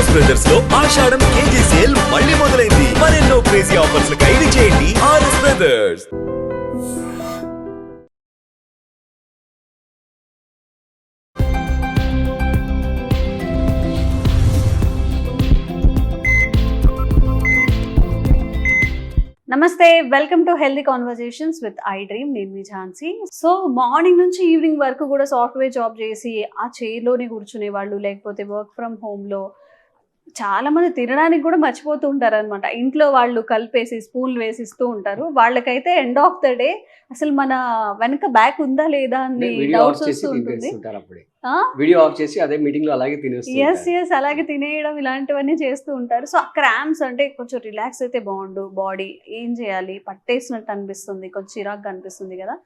RS బ్రదర్స్లో Ashadham KG sale మళ్ళీ మొదలైంది. మరెన్నో క్రేజీ ఆఫర్స్ ఖైదు చేయండి ఆర్ఎస్ బ్రదర్స్ నమస్తే welcome to healthy conversations with I dream నేను మీ ఝాన్సీ. సో మార్నింగ్ నుంచి ఈవినింగ్ వరకు కూడా సాఫ్ట్వేర్ జాబ్ చేసి ఆ చైర్లోనే కూర్చునే వాళ్ళు లేకపోతే వర్క్ ఫ్రమ్ హోమ్లో చాలా మంది తినడానికి కూడా మర్చిపోతూ ఉంటారు అనమాట ఇంట్లో వాళ్ళు కలిపేసి స్పూన్లు వేసిస్తూ ఉంటారు. వాళ్ళకైతే ఎండ్ ఆఫ్ ద డే అసలు మన వెనక బ్యాక్ ఉందా లేదా అని డౌట్స్ వస్తూ ఉంటుంది? వీడియో ఆఫ్ చేసి అదే మీటింగ్లో అలాగే ఎస్ తినేస్తారు ఎస్ అలాగే తినేయడం ఇలాంటివన్నీ చేస్తూ ఉంటారు. సో క్రామ్స్ అంటే కొంచెం రిలాక్స్ అయితే బాగుండు. బాడీ ఏం చేయాలి? పట్టేసినట్టు అనిపిస్తుంది. కొంచెం చిరాగ్గా అనిపిస్తుంది కదా.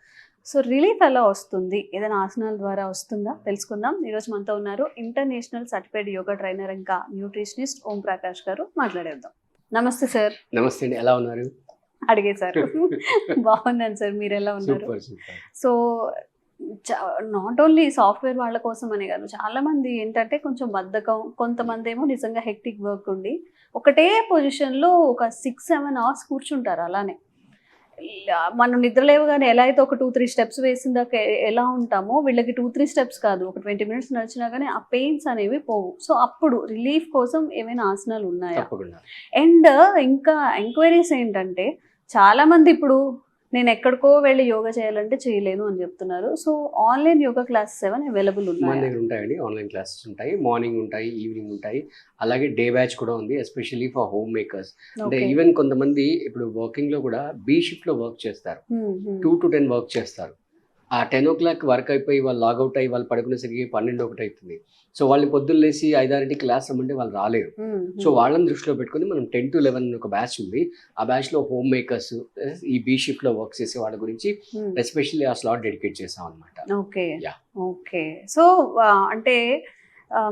సో రిలీఫ్ ఎలా వస్తుంది? ఏదైనా ఆసనాల ద్వారా వస్తుందా? తెలుసుకుందాం. ఈరోజు మనతో ఉన్నారు ఇంటర్నేషనల్ సర్టిఫైడ్ యోగా ట్రైనర్ ఇంకా న్యూట్రిషనిస్ట్ ఓం ప్రకాష్ గారు. మాట్లాడేద్దాం. నమస్తే సార్. నమస్తే అండి. ఎలా ఉన్నారు? అడిగేశారు బాగున్నాను సార్. మీరు ఎలా ఉన్నారు? సో నాట్ ఓన్లీ సాఫ్ట్వేర్ వాళ్ళ కోసం అనే కాదు చాలా మంది ఏంటంటే కొంచెం బద్ధకం కొంతమంది ఏమో నిజంగా హెక్టిక్ వర్క్ ఉండి ఒకటే పొజిషన్లో ఒక సిక్స్ సెవెన్ అవర్స్ కూర్చుంటారు అలానే. మనం నిద్రలేవగానే ఎలా అయితే ఒక టూ త్రీ స్టెప్స్ వేసిందాక ఎ- ఎలా ఉంటామో వీళ్ళకి టూ త్రీ స్టెప్స్ కాదు. ఒక ట్వంటీ మినిట్స్ నడిచినా కానీ ఆ పెయిన్స్ అనేవి పోవు. సో అప్పుడు రిలీఫ్ కోసం ఏమైనా ఆసనాలు ఉన్నాయా? అండ్ ఇంకా ఎంక్వైరీస్ ఏంటంటే చాలా మంది ఇప్పుడు నేను ఎక్కడికో వెళ్ళి యోగా చేయాలంటే చేయలేను అని చెప్తున్నారు. So online yoga classes seven available మన ఉన్నాయి దగ్గర ఉంటాయండి. ఆన్లైన్ క్లాసెస్ ఉంటాయి. మార్నింగ్ ఉంటాయి ఈవినింగ్ ఉంటాయి. అలాగే డే బ్యాచ్ కూడా ఉంది ఎస్పెషల్లీ ఫర్ హోమ్ మేకర్స్. అంటే ఈవెన్ కొంతమంది ఇప్పుడు వర్కింగ్లో కూడా బీ షిఫ్ట్లో వర్క్ చేస్తారు. టూ టు టెన్ వర్క్ చేస్తారు. ఆ టెన్ ఓ క్లాక్ వర్క్ అయిపోయి వాళ్ళు లాగౌట్ అయ్యి వాళ్ళు పడుకునేసరికి పన్నెండు ఒకటి అవుతుంది. సో వాళ్ళని పొద్దున్న లేసి ఐదారింటికి క్లాస్ రమ్మంటే వాళ్ళు రాలేరు. సో వాళ్ళని దృష్టిలో పెట్టుకొని మనం టెన్ టు లెవెన్ ఒక బ్యాచ్ ఉంది. ఆ బ్యాచ్లో హోమ్ మేకర్స్ ఈ బీ షిఫ్ట్లో వర్క్ చేసే వాళ్ళ గురించి ఎస్పెషల్లీ ఆ స్లాట్ డెడికేట్ చేసాం అనమాట ఓకే. ఓకే. సో అంటే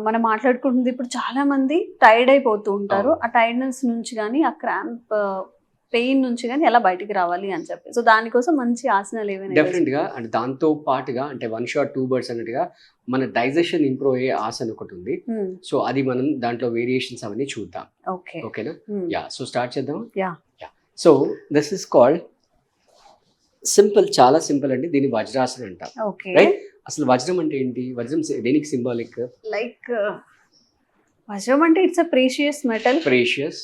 మనం మాట్లాడుకుంటుంది ఇప్పుడు చాలా మంది టైర్డ్ అయిపోతూ ఉంటారు. ఆ టైర్డ్నెస్ నుంచి కానీ ఆ క్రాంప్ పెయిన్ నుంచి కానీ ఎలా బయటికి రావాలి అని చెప్పి. సో దానికోసం మంచి ఆసనాలు ఏమైనా డెఫినెట్గా అంటే దాంతో పాటుగా అంటే వన్ షాట్ టూ బర్డ్స్ అన్నట్టుగా మన డైజెషన్ ఇంప్రూవ్ అయ్యే ఆసన ఒకటి ఉంది. సో అది మనం దాంట్లో వేరియేషన్స్ అవన్నీ చూద్దాం. ఓకే. ఓకేనా. యా సో స్టార్ట్ చేద్దాం Yeah. Yeah. So this is called simple చాలా సింపుల్ అండి. దీన్ని వజ్రాసనం అంటాం. రైట్ అసలు వజ్రం అంటే ఏంటి? వజ్రం దేనికి సింబాలిక్? లైక్ వజ్రం అంటే it's precious metal. Precious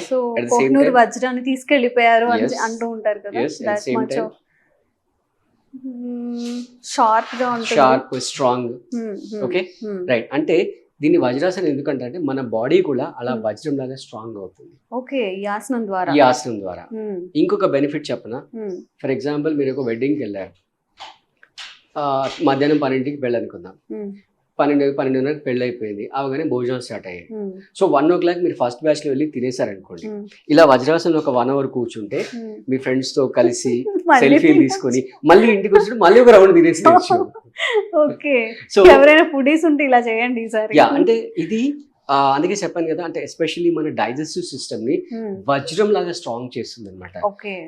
so Kohinoor వజ్రాన్ని తీసుకెళ్ళిపోయారు అని. అంటూ ఉంటారు కదా. దట్ మచ్ షార్ప్గా ఉంటుంది sharp strong Hmm, hmm, okay hmm. Right అంటే దీన్ని వజ్రాసనం ఎందుకంటే అంటే మన బాడీ కూడా అలా Hmm. వజ్రం లాగా స్ట్రాంగ్ అవుతుంది. ఓకే ఈ ఆసనం ద్వారా. ఈ ఆసనం ద్వారా. Hmm, ఇంకొక బెనిఫిట్ చెప్పనా? Hmm, ఫర్ ఎగ్జాంపుల్ మీరు ఒక వెడ్డింగ్కి వెళ్ళారు. మధ్యాహ్నం పన్నెండింటికి hmm, పన్నెండు పన్నెండున్నరకు పెళ్ళి అయిపోయింది అవగానే భోజనం స్టార్ట్ అయ్యాయి. సో వన్ ఓ క్లాక్ మీరు ఫస్ట్ బ్యాచ్లో వెళ్ళి తినేసారనుకోండి ఇలా వజ్రాసనం ఒక వన్ అవర్ కూర్చుంటే. మీ ఫ్రెండ్స్తో కలిసి సెల్ఫీ తీసుకొని మళ్ళీ ఇంటికి వచ్చి మళ్ళీ ఒక రౌండ్ తినేసి ఓకే. సో ఎవరైనా ఫుడీస్ ఉంటే ఇలా చేయండి అంటే ఇది అందుకే చెప్పాను కదా అంటే ఎస్పెషల్లీ మన డైజెస్టివ్ సిస్టమ్ని వజ్రం లాగా స్ట్రాంగ్ చేస్తుంది అనమాట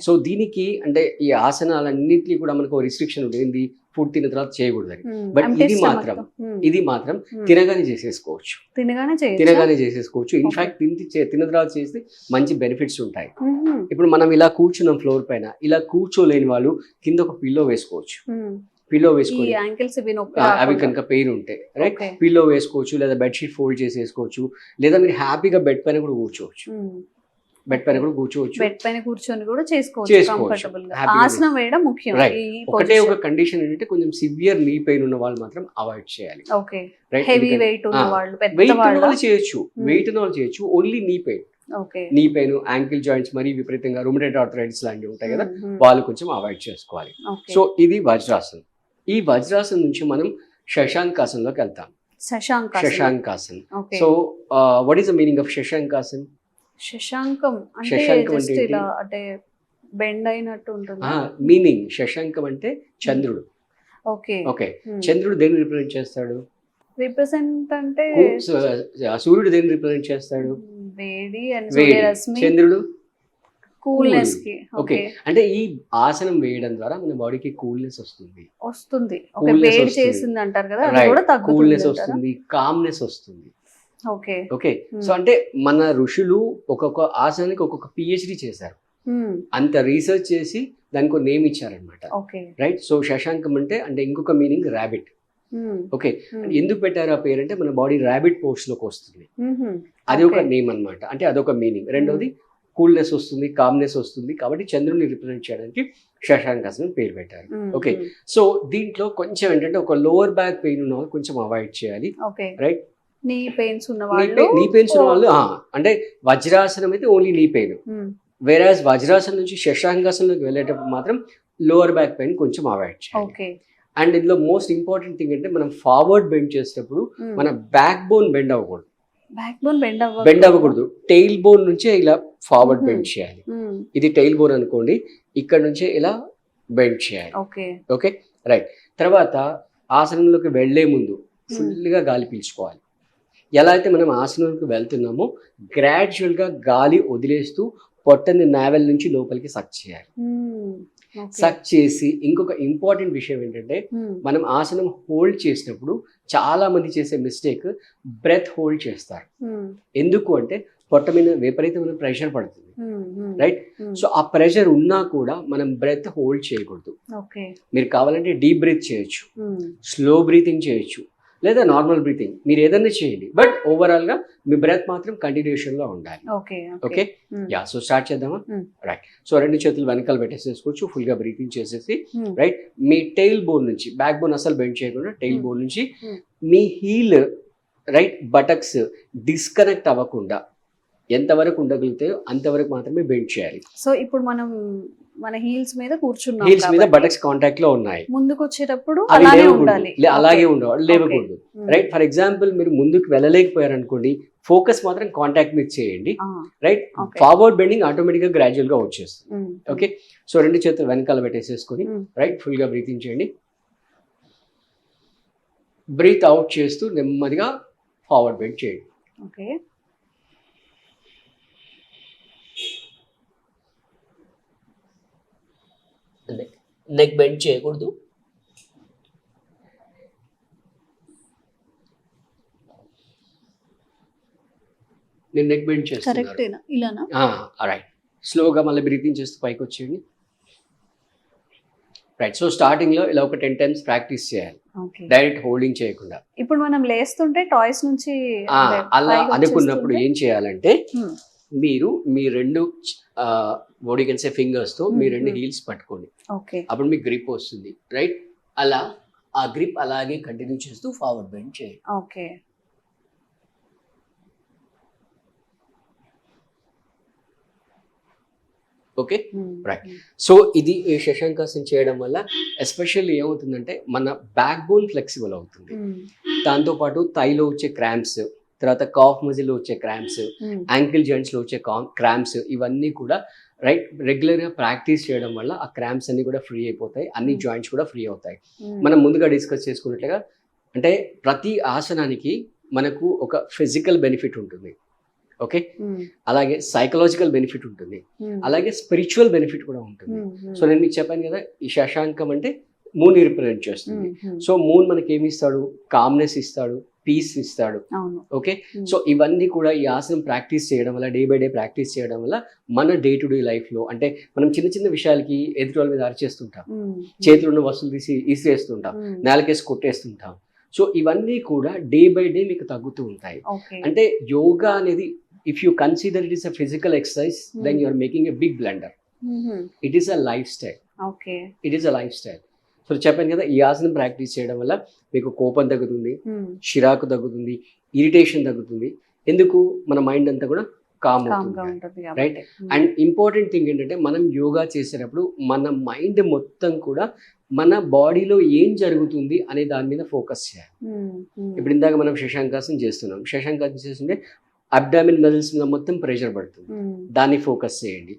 సో దీనికి అంటే ఈ ఆసనాలన్నింటినీ కూడా మనకు రిస్ట్రిక్షన్ ఉంటుంది. ఫుడ్ తిన్న తర్వాత చేయకూడదని empty ఇది మాత్రం, ఇది మాత్రం. తినగానే చేసేసుకోవచ్చు. తినగానే చేసేసుకోవచ్చు. ఇన్ఫాక్ట్ తిని తిన్న తర్వాత చేస్తే మంచి బెనిఫిట్స్ ఉంటాయి. ఇప్పుడు మనం ఇలా కూర్చున్నాం ఫ్లోర్ పైన ఇలా కూర్చోలేని వాళ్ళు కింద ఒక పిల్లో వేసుకోవచ్చు. పిల్లో ఆ, అవి. కనుక పెయిన్ ఉంటాయి రైట్. పిల్లో వేసుకోవచ్చు లేదా బెడ్షీట్ ఫోల్డ్ చేసేసుకోవచ్చు లేదా మీరు హ్యాపీగా బెడ్ పైన కూడా కూర్చోవచ్చు. Hmm. బెడ్ పైన కూడా కూర్చోవచ్చు. బెడ్ పైన కూర్చొని కూడా చేసుకోవచ్చు ఆసనం వేయడం ముఖ్యం ఒకటే ఒక కండిషన్ ఏంటంటే కొంచెం సివియర్ నీ పెయిన్ ఉన్న వాళ్ళు మాత్రం అవాయిడ్ చేయాలి. ఓకే రైట్ హెవీ వెయిట్ ఉన్న వాళ్ళు వెయిట్ ఉన్న వాళ్ళు. చేయొచ్చు. Hmm. వెయిట్ ఉన్న వాళ్ళు చేయొచ్చు. Only knee pain knee pain ankle joints మరీ విపరీతంగా రూమటైడ్ ఆర్థరైటిస్ లాంటివి ఉంటాయి కదా Hmm, hmm. వాళ్ళు కొంచెం అవాయిడ్ చేసుకోవాలి. సో ఇది వజ్రాసనం. ఈ వజ్రాసనం నుంచి మనం శశాంకాసనంలోకి వెళ్తాం. శశాంక శశాంకాసన్. So what is the meaning of శశాంకాసన్? శశాంకం అంటే శశాంకం అంటే అంటే బెండ్ అయినట్టు ఉంటుంది? మీనింగ్ శశాంకం అంటే చంద్రుడు. ఓకే. ఓకే. చంద్రుడు దేన్ని రిప్రజెంట్ చేస్తాడు? రిప్రజెంట్ అంటే సూర్యుడు దేన్ని రిప్రజెంట్ చేస్తాడు? వేడి చంద్రుడు? కూల్నెస్కి ఓకే. అంటే ఈ ఆసనం వేయడం ద్వారా మన బాడీకి కూల్నెస్ వస్తుంది. వస్తుంది. ఓకే వేడి. చేసింది అంటారు కదా అది కూడా తగ్గుతుంది కూల్నెస్? వస్తుంది కామ్నెస్ వస్తుంది. ఓకే. ఓకే. సో అంటే మన ఋషులు ఒక్కొక్క ఆసనానికి ఒక్కొక్క పిహెచ్డి చేశారు. Hmm. అంత రీసెర్చ్ చేసి దానికి ఒక నేమ్ ఇచ్చారనమాట రైట్ సో శశాంకం అంటే అంటే ఇంకొక meaning rabbit Hmm. Okay. Hmm. ఎందుకు పెట్టారు ఆ పేరు అంటే మన బాడీ ర్యాబిట్ పోస్ట్లోకి వస్తుంది. అది ఒక. నేమ్ అన్నమాట. అంటే అదొక మీనింగ్. రెండోది కూల్నెస్ వస్తుంది కామ్నెస్ వస్తుంది కాబట్టి చంద్రుని రిప్రజెంట్ చేయడానికి శశాంకాసనం పేరు పెట్టారు. Hmm. సో దీంట్లో కొంచెం ఏంటంటే ఒక లోవర్ బ్యాక్ పెయిన్ ఉన్న వాళ్ళు కొంచెం అవాయిడ్ చేయాలి ఓకే రైట్ నీ పెయిన్స్ ఉన్న నీ వాళ్ళు నీ పెయిన్స్ ఉన్న వాళ్ళు అంటే వజ్రాసనం అయితే ఓన్లీ నీ పెయిన్. వేరాజ్ వజ్రాసనం నుంచి శశాంకాసనంలోకి వెళ్ళేటప్పుడు మాత్రం లోవర్ బ్యాక్ పెయిన్ కొంచెం అవాయిడ్ చేయాలి ఓకే అండ్ ఇందులో మోస్ట్ ఇంపార్టెంట్ థింగ్ అంటే మనం ఫార్వర్డ్ బెండ్ చేసేటప్పుడు. మన బ్యాక్ బోన్ బెండ్ అవ్వకూడదు బ్యాక్ బోన్ బెండ్ అవ్వ బెండ్ అవ్వకూడదు. టెయిల్ బోన్ నుంచే ఇలా ఫార్వర్డ్. బెండ్ చేయాలి. ఇది టెయిల్ బోన్ అనుకోండి. ఇక్కడ నుంచే ఇలా బెండ్ చేయాలి. ఓకే ఓకే రైట్ తర్వాత ఆసనంలోకి వెళ్ళే ముందు ఫుల్గా గాలి పీల్చుకోవాలి. ఎలా అయితే మనం ఆసనంలోకి వెళ్తున్నామో గ్రాడ్యువల్గా గాలి వదిలేస్తూ పొట్టని నావెల్ నుంచి లోపలికి సక్ చేయాలి. Hmm. సక్ చేసి ఇంకొక ఇంపార్టెంట్ విషయం ఏంటంటే. మనం ఆసనం హోల్డ్ చేసినప్పుడు చాలా మంది చేసే మిస్టేక్ బ్రెత్ హోల్డ్ చేస్తారు. ఎందుకు అంటే పొట్ట మీద విపరీతమైన ప్రెషర్ పడుతుంది. రైట్? సో ఆ ప్రెషర్ ఉన్నా కూడా మనం బ్రెత్ హోల్డ్ చేయకూడదు. మీరు కావాలంటే డీప్ బ్రీత్ చేయొచ్చు. స్లో బ్రీతింగ్ చేయొచ్చు. లేదా నార్మల్ బ్రీతింగ్ మీరు ఏదైనా చేయండి బట్ ఓవరాల్గా మీ బ్రెత్ మాత్రం కంటిన్యూషన్లో ఉండాలి okay okay Hmm. Yeah so start చేద్దామా Hmm. రైట్ సో రెండు చేతులు వెనకాల పెట్టేసేసుకోవచ్చు ఫుల్గా బ్రీతింగ్ చేసేసి Hmm. రైట్ మీ టైల్ బోన్ నుంచి బ్యాక్ బోన్ అసలు బెండ్ చేయకుండా టైల్ Hmm. బోన్ నుంచి Hmm. మీ హీల్ రైట్ బటక్స్ డిస్కనెక్ట్ అవ్వకుండా ఎంతవరకు ఉండగలుగుతాయో అంతవరకు మాత్రమే బెండ్ చేయాలి. సో ఇప్పుడు మనం మన హీల్స్ మీద కూర్చున్నాం హీల్స్ మీద బటక్స్ కాంటాక్ట్లో ఉన్నాయి. ముందుకు వచ్చేటప్పుడు లేవకూడదు. ఉండాలి. అలాగే Okay. ఉండవు లేవకూడదు. రైట్ ఫర్ ఎగ్జాంపుల్ మీరు ముందుకు వెళ్ళలేకపోయారు అనుకోండి ఫోకస్ మాత్రం కాంటాక్ట్ మీద చేయండి. రైట్. ఫార్వర్డ్ బెండింగ్ ఆటోమేటిక్గా గ్రాడ్యువల్గా వచ్చేస్తుంది. ఓకే సో రెండు చేతులు వెనకాల పెట్టేసేసుకొని. రైట్ ఫుల్గా బ్రీతింగ్ చేయండి. బ్రీత్ అవుట్ చేస్తూ నెమ్మదిగా ఫార్వర్డ్ బెండ్ చేయండి. ఓకే. నెక్ బెండ్ చేయకూడదు. నేను నెక్ బెండ్ ఇలానా? రైట్ స్లోగా మళ్ళీ బ్రీతింగ్ చేస్తూ పైకి వచ్చేయండి. రైట్ సో స్టార్టింగ్లో ఇలా ఒక టెన్ టైమ్స్ ప్రాక్టీస్ చేయాలి. ఓకే డైరెక్ట్ హోల్డింగ్ చేయకుండా. ఇప్పుడు మనం లేస్తుంటే టాయ్స్ నుంచి అలా అనుకున్నప్పుడు ఏం చేయాలంటే Hmm. మీరు మీ రెండు బాడీ కెన్సే ఫింగర్స్తో మీ రెండు. హీల్స్ పట్టుకోండి అప్పుడు మీకు గ్రిప్ వస్తుంది రైట్ అలా ఆ గ్రిప్ అలాగే కంటిన్యూ చేస్తూ ఫార్వర్డ్ బెండ్ చేయండి ఓకే ఓకే. Right. సో ఇది ఈ శశాంకాసనం చేయడం వల్ల ఎస్పెషల్లీ ఏమవుతుందంటే మన బ్యాక్ బోన్ ఫ్లెక్సిబుల్ అవుతుంది. దాంతోపాటు థైలో వచ్చే క్రాంప్స్ తర్వాత కాఫ్ మజిల్లో వచ్చే క్రాంప్స్ Hmm. యాంకిల్ జాయింట్స్లో వచ్చే క్రాంప్స్ ఇవన్నీ కూడా రైట్ రెగ్యులర్గా ప్రాక్టీస్ చేయడం వల్ల ఆ క్రాంప్స్ అన్ని కూడా ఫ్రీ అయిపోతాయి అన్ని Hmm. జాయింట్స్ కూడా ఫ్రీ అవుతాయి Hmm. మనం ముందుగా డిస్కస్ చేసుకున్నట్లుగా అంటే ప్రతి ఆసనానికి మనకు ఒక ఫిజికల్ బెనిఫిట్ ఉంటుంది ఓకే Hmm. అలాగే సైకలాజికల్ బెనిఫిట్ ఉంటుంది Hmm. అలాగే స్పిరిచువల్ బెనిఫిట్ కూడా ఉంటుంది Hmm. Hmm. సో నేను మీకు చెప్పాను కదా ఈ శశాంకం అంటే మూన్ రిప్రజెంట్ చేస్తుంది Hmm. Hmm. సో మూన్ మనకి ఏమి ఇస్తాడు కామ్నెస్ ఇస్తాడు పీస్ ఇస్తాడు. ఓకే. సో ఇవన్నీ కూడా ఈ ఆసనం ప్రాక్టీస్ చేయడం వల్ల డే బై డే ప్రాక్టీస్ చేయడం వల్ల మన డే టు డే లైఫ్లో అంటే మనం చిన్న చిన్న విషయాలకి ఎదుటి వాళ్ళ మీద అరిచేస్తుంటాం. చేతిలో ఉన్న వస్తువులు తీసి ఇసిరేస్తుంటాం. నేలకేసి కొట్టేస్తుంటాం. సో ఇవన్నీ కూడా డే బై డే మీకు తగ్గుతూ ఉంటాయి. అంటే యోగా అనేది if you consider it is a physical exercise then Hmm. You are making a big blunder. It is a lifestyle it is a lifestyle so చెప్పాను కదా ఈ ఆసనం ప్రాక్టీస్ చేయడం వల్ల మీకు కోపం తగ్గుతుంది Hmm. చిరాకు తగ్గుతుంది ఇరిటేషన్ తగ్గుతుంది ఎందుకు మన మైండ్ అంతా కూడా కామ్ అవుతుంది Hmm. అండ్ ఇంపార్టెంట్ థింగ్ ఏంటంటే మనం యోగా చేసేటప్పుడు మన మైండ్ మొత్తం కూడా మన బాడీలో ఏం జరుగుతుంది అనే దాని మీద ఫోకస్ చేయాలి Hmm. Hmm. ఇప్పుడు ఇందాక మనం శశాంకాసనం చేస్తున్నాం శశాంకాసనం చేస్తుంటే అబ్డామిన్ మజిల్స్ మీద మొత్తం ప్రెషర్ పడుతుంది. దాన్ని ఫోకస్ చేయండి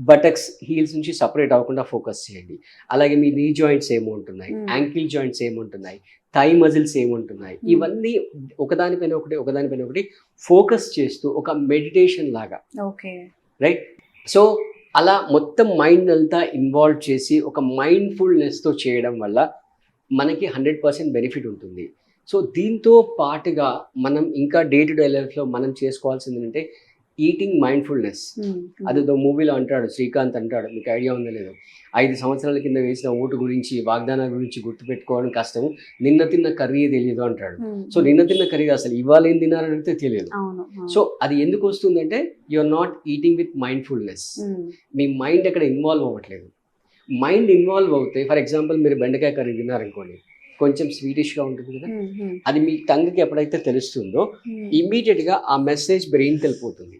బటక్స్ హీల్స్ నుంచి సపరేట్ అవ్వకుండా ఫోకస్ చేయండి. అలాగే మీ నీ జాయింట్స్ ఏముంటున్నాయి? Hmm. యాంకిల్ జాయింట్స్ ఏముంటున్నాయి? థై మజిల్స్ ఏముంటున్నాయి? Hmm. ఇవన్నీ ఒకదానిపైన ఒకటి ఒకదానిపైన ఒకటి ఫోకస్ చేస్తూ ఒక మెడిటేషన్ లాగా. ఓకే. రైట్? సో అలా మొత్తం మైండ్ అంతా ఇన్వాల్వ్ చేసి ఒక మైండ్ఫుల్నెస్తో చేయడం వల్ల మనకి హండ్రెడ్ పర్సెంట్ బెనిఫిట్ ఉంటుంది. సో దీంతో పాటుగా మనం ఇంకా డే టు డే లైఫ్లో మనం చేసుకోవాల్సింది ఏంటంటే ఈటింగ్ మైండ్ఫుల్నెస్ అది మూవీలో అంటాడు శ్రీకాంత్ అంటాడు మీకు ఐడియా ఉందో లేదో? ఐదు సంవత్సరాల కింద వేసిన ఓటు గురించి వాగ్దానాల గురించి గుర్తుపెట్టుకోవడం కష్టం. నిన్న తిన్న కర్రీ తెలియదు అంటాడు. ఉమ్, సో నిన్న తిన్న కర్రీ అసలు ఇవాళ ఏం అడిగితే తెలియదు. అవును. సో అది ఎందుకు వస్తుందంటే you are not eating with mindfulness me mind అక్కడ ఇన్వాల్వ్ అవ్వట్లేదు. మైండ్ ఇన్వాల్వ్ అవుతే ఫర్ ఎగ్జాంపుల్ మీరు బెండకాయ కర్రీ తిన్నారనుకోండి కొంచెం స్వీటిష్గా ఉంటుంది కదా? ఉమ్, అది మీ టంగ్కి ఎప్పుడైతే తెలుస్తుందో ఇమ్మీడియట్గా ఆ మెసేజ్ బ్రెయిన్కి వెళ్ళిపోతుంది.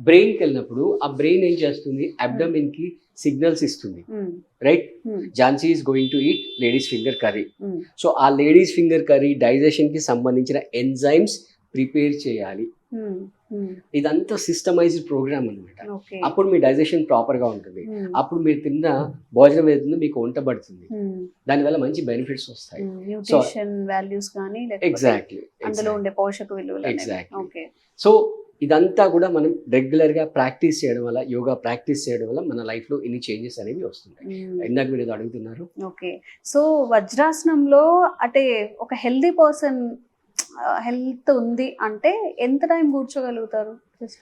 బ్రెయిన్కి వెళ్ళినప్పుడు ఆ బ్రెయిన్ ఏం చేస్తుంది? అబ్డమిన్కి సిగ్నల్స్ ఇస్తుంది. Right? Jhansi is going to eat ladies finger curry. So ఆ లేడీస్ ఫింగర్ కర్రీ డైజెషన్కి సంబంధించిన ఎంజైమ్స్ ప్రిపేర్ చేయాలి. ఇదంతా సిస్టమైజ్డ్ ప్రోగ్రామ్ అనమాట అప్పుడు మీ డైజెషన్ ప్రాపర్గా ఉంటుంది. అప్పుడు మీరు తిన్న భోజనం ఏదైతుందో మీకు వంట పడుతుంది. దానివల్ల మంచి బెనిఫిట్స్ వస్తాయి. వాల్యూస్ ఎగ్జాక్ట్లీ అందులో ఉండే పోషక విలువలు. ఓకే. సో ఇదంతా కూడా మనం రెగ్యులర్గా ప్రాక్టీస్ చేయడం వల్ల యోగా ప్రాక్టీస్ చేయడం వల్ల మన లైఫ్లో ఇన్ని చేంజెస్ అనేవి వస్తుంటాయి. ఉమ్, ఇందాక మీరు ఏదో అడుగుతున్నారు. ఓకే సో వజ్రాసనంలో అంటే ఒక హెల్దీ పర్సన్ హెల్త్ ఉంది అంటే ఎంత టైం కూర్చోగలుగుతారు?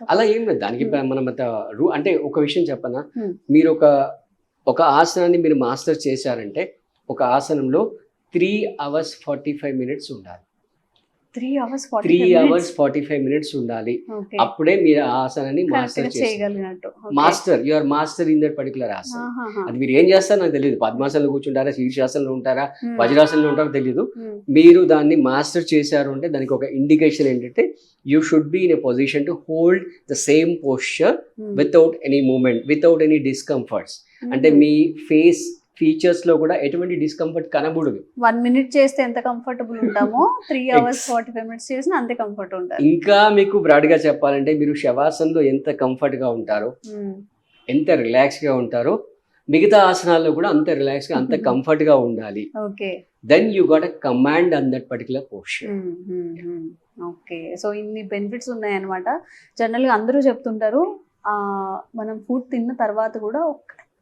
అలా ఏం లేదు. దానికి Hmm. మనం రూ అంటే ఒక విషయం చెప్పనా? Hmm. మీరు ఒక ఒక ఆసనాన్ని మీరు మాస్టర్ చేశారంటే ఒక ఆసనంలో three hours forty five minutes ఉండాలి. Three hours three hours forty five minutes ఉండాలి అప్పుడే మీరు ఆసనాన్ని master చేయగలిగినట్టు. Master you are master in that particular asana. అది మీరు ఏం చేస్తారో నాకు తెలియదు పద్మాసనంలో కూర్చుంటారా శీర్షాసనంలో ఉంటారా. వజ్రాసనంలో ఉంటారో తెలియదు. మీరు దాన్ని మాస్టర్ చేశారు అంటే దానికి ఒక ఇండికేషన్ ఏంటంటే you should be in a position to hold the same posture. Without any movement without any discomforts అంటే. మీ ఫేస్ ఫీచర్స్లో కూడా ఎటువంటి డిస్కంఫర్ట్ కనబడదు. వన్ మినిట్ చేస్తే ఎంత కంఫర్టబుల్ ఉంటామో three hours forty five minutes చేసినా అంతే కంఫర్ట్ ఉంటారు ఇంకా మీకు బ్రాడ్గా చెప్పాలంటే మీరు శవాసనలో ఎంత కంఫర్ట్గా ఉంటారో Hmm. ఎంత రిలాక్స్గా ఉంటారో మిగతా ఆసనాల్లో కూడా అంత రిలాక్స్గా అంత. కంఫర్ట్గా ఉండాలి. Okay then you got a command on that particular posture okay so ఇన్ని బెనిఫిట్స్ ఉన్నాయన్నమాట. జనరల్గా అందరూ చెప్తుంటారు మనం ఫుడ్ తిన్న తర్వాత కూడా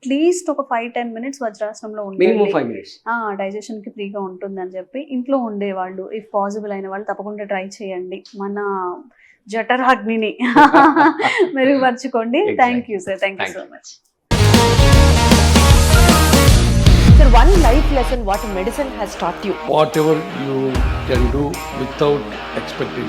అట్లీస్ట్ ఒక ఫైవ్ టెన్ మినిట్స్ వజ్రాసనంలో మినిట్స్ డైజెషన్కి ఫ్రీగా ఉంటుంది అని చెప్పి ఇంట్లో ఉండేవాళ్ళు ఇఫ్ పాసిబుల్ అయిన వాళ్ళు తప్పకుండా ట్రై చేయండి మన జఠరాగ్నిని మెరుగుపరచుకోండి. Thank you sir thank you Thank so you. Much Sir, one life lesson what medicine has taught you. whatever you can do without expecting.